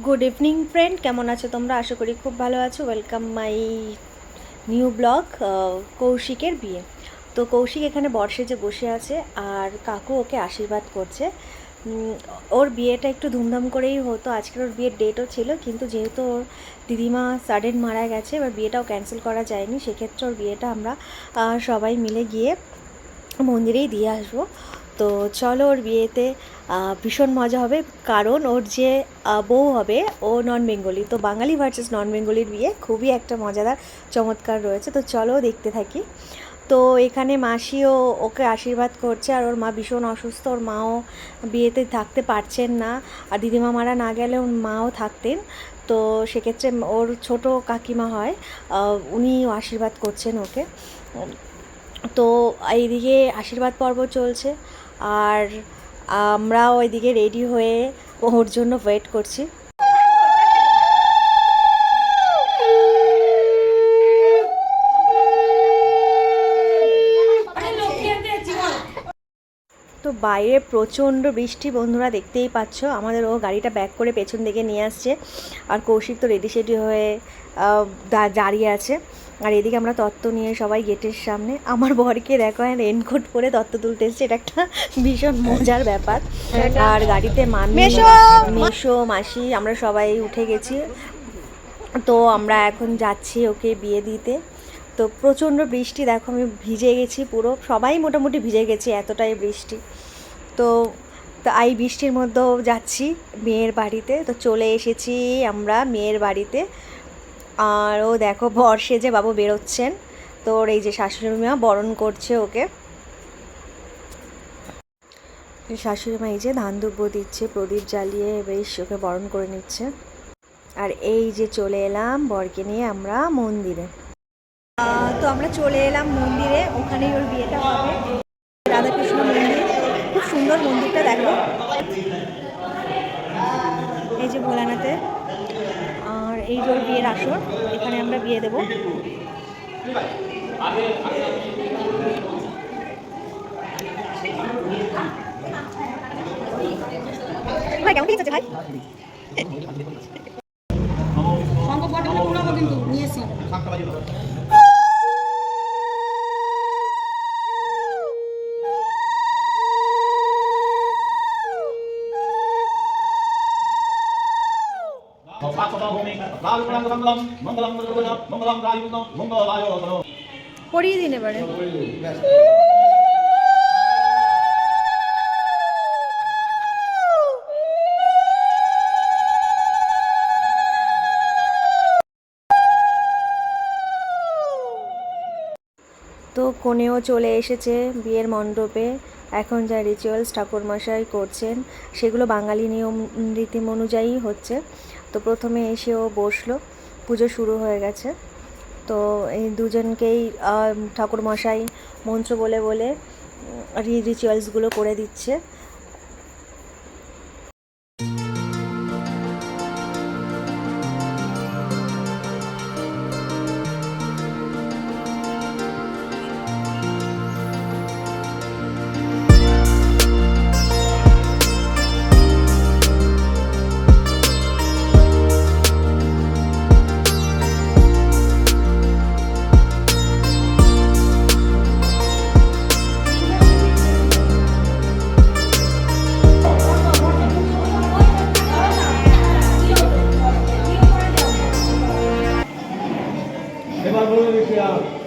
Good evening friend কেমন আছো তোমরা? আশা করি খুব ভালো আছো। ওয়েলকাম মাই নিউ ব্লগ কৌশিকের বিয়ে। তো কৌশিক এখানে বর্ষে যে বসে আছে আর কাকু ওকে আশীর্বাদ করছে। ওর বিয়েটা একটু ধুমধাম করেই হতো। আজকের ওর বিয়ের ডেটও ছিল, কিন্তু যেহেতু ওর দিদিমা সাডেন মারা গেছে, এবার বিয়েটাও ক্যান্সেল করা যায়নি। সেক্ষেত্রে ওর বিয়েটা আমরা সবাই মিলে গিয়ে মন্দিরেই দিয়ে আসব। তো চলো ওর বিয়েতে ভীষণ মজা হবে। কারণ ওর যে বউ হবে, ও নন বেঙ্গলি তো বাঙালি ভার্সেস নন বেঙ্গলির বিয়ে খুবই একটা মজাদার, চমৎকার রয়েছে। তো চলো দেখতে থাকি। তো এখানে মাসিও ওকে আশীর্বাদ করছে, আর ওর মা ভীষণ অসুস্থ, ওর মাও বিয়েতে থাকতে পারছেন না। আর দিদিমা মারা না গেলে ওর মাও থাকতেন। তো সেক্ষেত্রে ওর ছোট কাকিমা হয় উনি আশীর্বাদ করছেন ওকে। তো এইদিকে আশীর্বাদ পর্ব চলছে। আর আমরা ওইদিকে রেডি হয়ে ওর জন্য ওয়েট করছি। তো বাইরে প্রচণ্ড বৃষ্টি, বন্ধুরা দেখতেই পাচ্ছ, আমাদের ও গাড়িটা ব্যাক করে পেছন দিকে নিয়ে আসছে। আর কৌশিক তো রেডি সেডি হয়ে দাঁড়িয়ে আছে। আর এদিকে আমরা তত্ত্ব নিয়ে সবাই গেটের সামনে। আমার বরকে দেখো রেনকোট পরে তত্ত্ব তুলতে এসছে। এটা একটা ভীষণ মজার ব্যাপার। আর গাড়িতে মামি মেশো মাসি আমরা সবাই উঠে গেছি। তো আমরা এখন যাচ্ছি ওকে বিয়ে দিতে। তো প্রচণ্ড বৃষ্টি দেখো আমি ভিজে গেছি পুরো। সবাই মোটামুটি ভিজে গেছি এতটাই বৃষ্টি। তো তো এই বৃষ্টির মধ্যেও যাচ্ছি মেয়ের বাড়িতে। তো চলে এসেছি আমরা মেয়ের বাড়িতে। আর ও দেখো বর সেজে বাবু বেরোচ্ছেন। তো ওর এই যে শাশুড়ি মা বরণ করছে ওকে। শাশুড়ি মা এই যে ধান দুব্বো দিচ্ছে, প্রদীপ জ্বালিয়ে বেশ ওকে বরণ করে নিচ্ছে। আর এই যে চলে এলাম বরকে নিয়ে আমরা মন্দিরে। তো আমরা চলে এলাম মন্দিরে, ওখানেই ওর বিয়েটা হবে। রাধাকৃষ্ণ মন্দির, খুব সুন্দর মন্দিরটা দেখো। এই যে ভোলানাথে এই জোর বিয়ের আসর, এখানে আমরা বিয়ে দেব। ভাই, কেমন ঠিক আছে ভাই কিন্তু, নিয়েছি। মঙ্গলম মঙ্গলম মঙ্গলম মঙ্গলায় পড়িয়ে দিন এবারে তো কনেও চলে এসেছে বিয়ের মণ্ডপে। এখন যা রিচুয়ালস ঠাকুরমশাই করছেন, সেগুলো বাঙালি নিয়ম, রীতিম অনুযায়ী হচ্ছে। তো প্রথমে এসেও বসল, পুজো শুরু হয়ে গেছে। তো এই দুজনকেই ঠাকুরমশাই মন্ত্র বলে বলে রিচুয়ালসগুলো করে দিচ্ছে।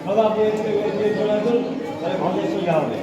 সবার আপনি চলে আসুন তাহলে ঘরে সোজা হবে।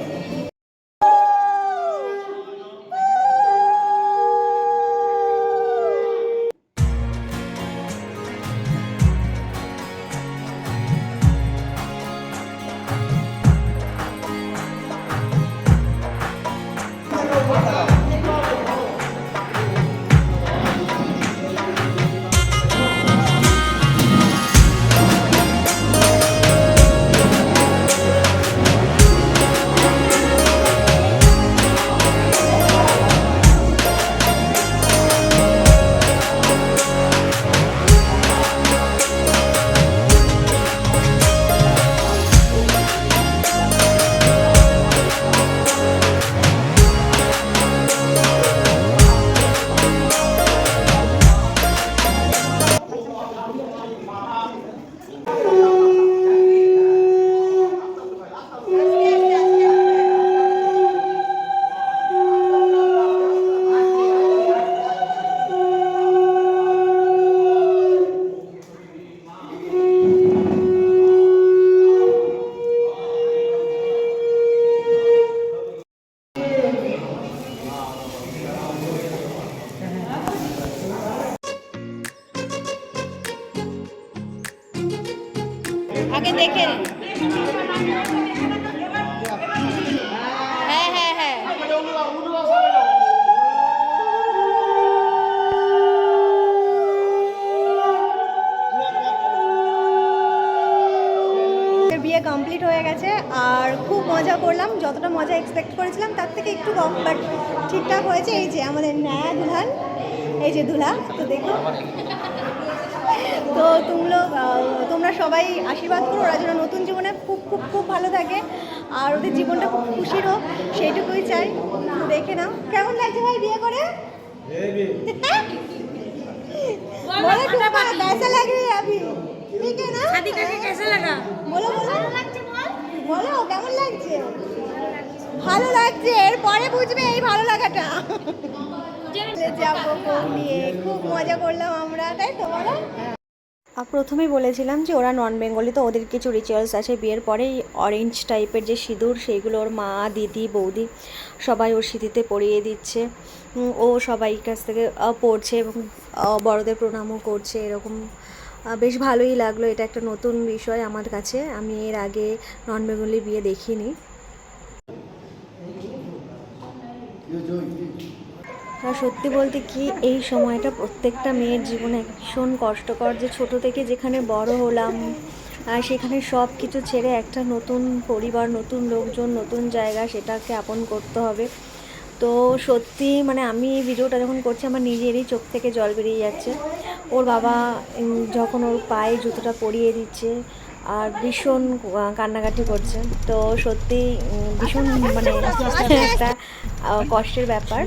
আগে দেখে হ্যাঁ হ্যাঁ হ্যাঁ। বিয়ে কমপ্লিট হয়ে গেছে, আর খুব মজা করলাম। যতটা মজা এক্সপেক্ট করেছিলাম, তার থেকে একটু কম বাট ঠিকঠাক হয়েছে। এই যে আমাদের নয়া দুলহান, এই যে দুলহা, তো দেখো তো তোমরা তোমরা সবাই আশীর্বাদ করো ওরা যেন নতুন জীবনে খুব খুব খুব ভালো থাকে আর ওদের জীবনটা খুব খুশির হোক সেইটুকুই চাই তো দেখে নাও কেমন লাগছে ভাই বিয়ে করে हेवी बोलो टूपा कैसा लग रही है अभी ठीक है ना शादी करके कैसे लगा বলো বলো বলো কেমন লাগছে ভালো লাগছে এরপরে বুঝবে এই ভালো লাগাটা যাবো বউ নিয়ে খুব মজা করলাম আমরা তাই তো বলো প্রথমেই বলেছিলাম যে ওরা নন বেঙ্গলি তো ওদের কিছু রিচুয়ালস আছে। বিয়ের পরেই অরেঞ্জ টাইপের যে সিঁদুর, সেইগুলো ওর মা, দিদি, বৌদি সবাই ওর সিঁথিতে পরিয়ে দিচ্ছে। ও সবাই কাছ থেকে পড়ছে এবং বড়দের প্রণামও করছে এরকম। বেশ ভালোই লাগল। এটা একটা নতুন বিষয় আমার কাছে। আমি এর আগে নন বেঙ্গলি বিয়ে দেখিনি। আর সত্যি বলতে কি এই সময়টা প্রত্যেকটা মেয়ের জীবনে ভীষণ কষ্টকর যে ছোট থেকে যেখানে বড় হলাম আর সেখানে সব কিছু ছেড়ে একটা নতুন পরিবার নতুন লোকজন নতুন জায়গা সেটাকে আপন করতে হবে। তো সত্যি মানে আমি এই ভিডিওটা যখন করছি আমার নিজেরই চোখ থেকে জল বেরিয়ে যাচ্ছে। ওর বাবা যখন ওর পায়ে জুতোটা পরিয়ে দিচ্ছে আর ভীষণ কান্নাকাটি করছে। তো সত্যি ভীষণ মানে একটা কষ্টের ব্যাপার।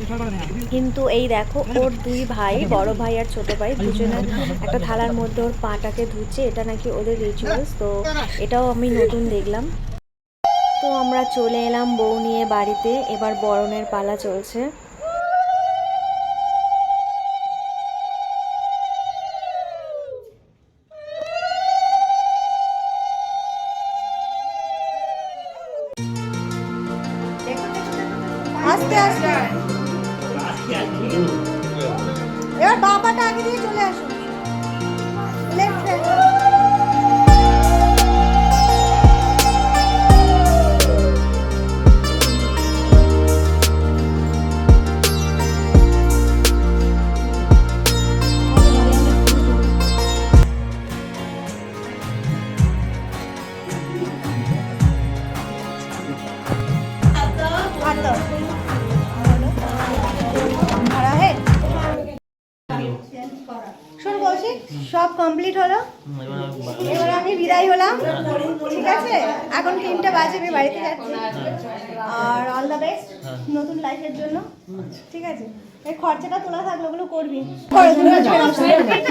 কিন্তু এই দেখো, ওর দুই ভাই, বড় ভাই আর ছোট ভাই দুজনে একটা থালার মধ্যে ওর পাটাকে ধুচ্ছে। এটা নাকি ওদের রিচুয়ালস তো এটাও আমি নতুন দেখলাম। তো আমরা চলে এলাম বউ নিয়ে বাড়িতে। এবার বরণের পালা চলছে। এবার বাবাটা আগে দিয়ে চলে আসুন। কমপ্লিট হলো? এবার আমি বিদায় হলাম। ঠিক আছে? এখন তিনটা বাজে আমি বাড়িতে যাচ্ছি। আর অল দ্য বেস্ট নতুন লাইফের জন্য। ঠিক আছে? এই খরচাটা তোলা থাকল ওগুলো করবি।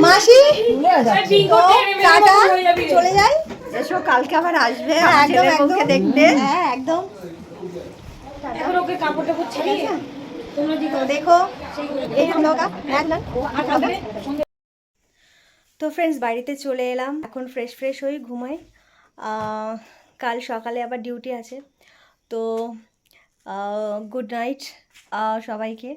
মাসি টাটা চলে যাই। এসো কালকে আবার আসবে হ্যাঁ, একদম একদম। দেখতে। হ্যাঁ একদম। এখন ওকে কাপড় টাপড় ছাড়িয়ে দেখো এই লোক একদম তো ফ্রেন্ডস বাড়িতে চলে এলাম। এখন ফ্রেশ ফ্রেশ হয়ে ঘুমাই। কাল সকালে আবার ডিউটি আছে। তো গুড নাইট সবাইকে।